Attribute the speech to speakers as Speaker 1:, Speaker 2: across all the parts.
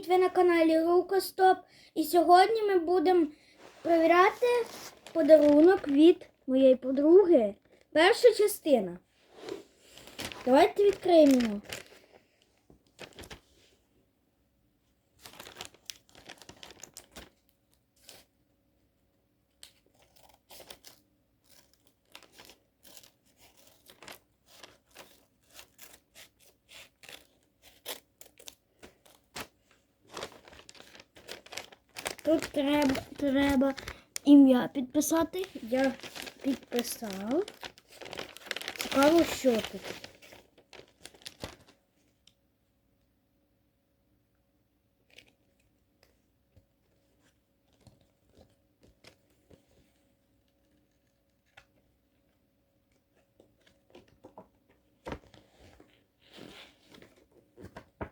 Speaker 1: привіт! Ви на каналі Рукостоп. І сьогодні ми будемо перевіряти подарунок від моєї подруги. Перша частина. Давайте відкриємо Тут треба, треба ім'я підписати. Я підписав. Цікаво, що тут.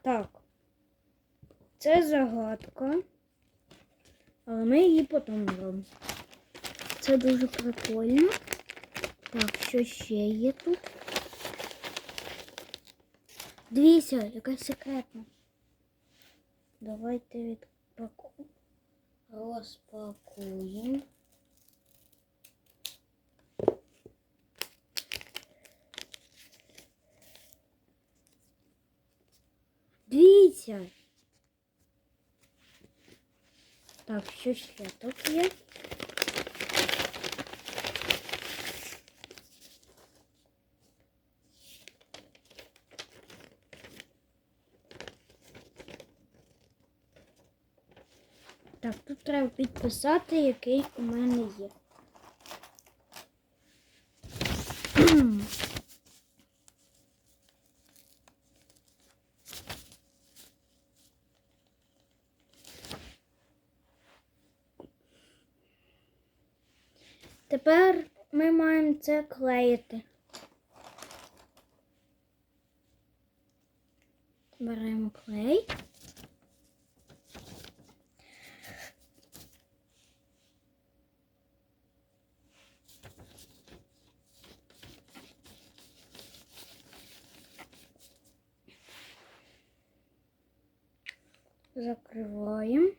Speaker 1: Так. Це загадка. Але ми її потім зробимо. Це дуже прикольно. Так, що ще є тут? Дивіться, якась секретна. Давайте відпаку... розпакуємо. Дивіться. Так, що ще тут є? Так, тут треба підписати, який у мене є. Тепер ми маємо це клеїти. Беремо клей. Закриваємо.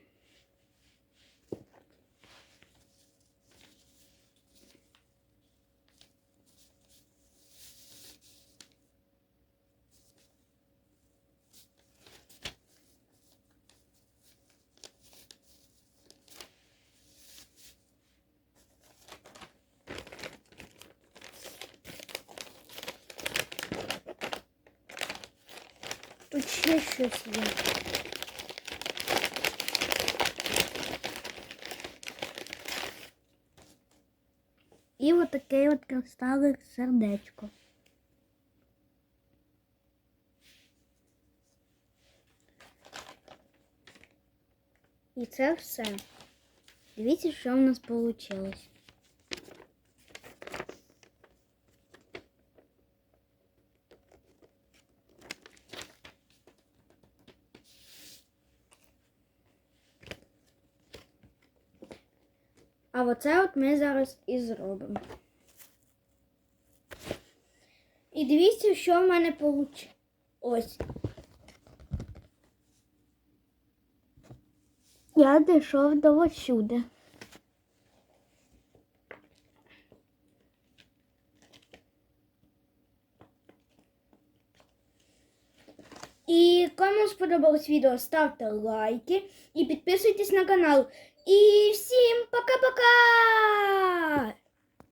Speaker 1: Тут ще щось є. І отакий от кристалик сердечко. І це все. Дивіться, що в нас вийшло. А оце от ми зараз і зробимо. І дивіться, що в мене вийшло. Ось. Я дійшов до осюди. І кому сподобалось відео, ставте лайки і підписуйтесь на канал. І всім пока-пока!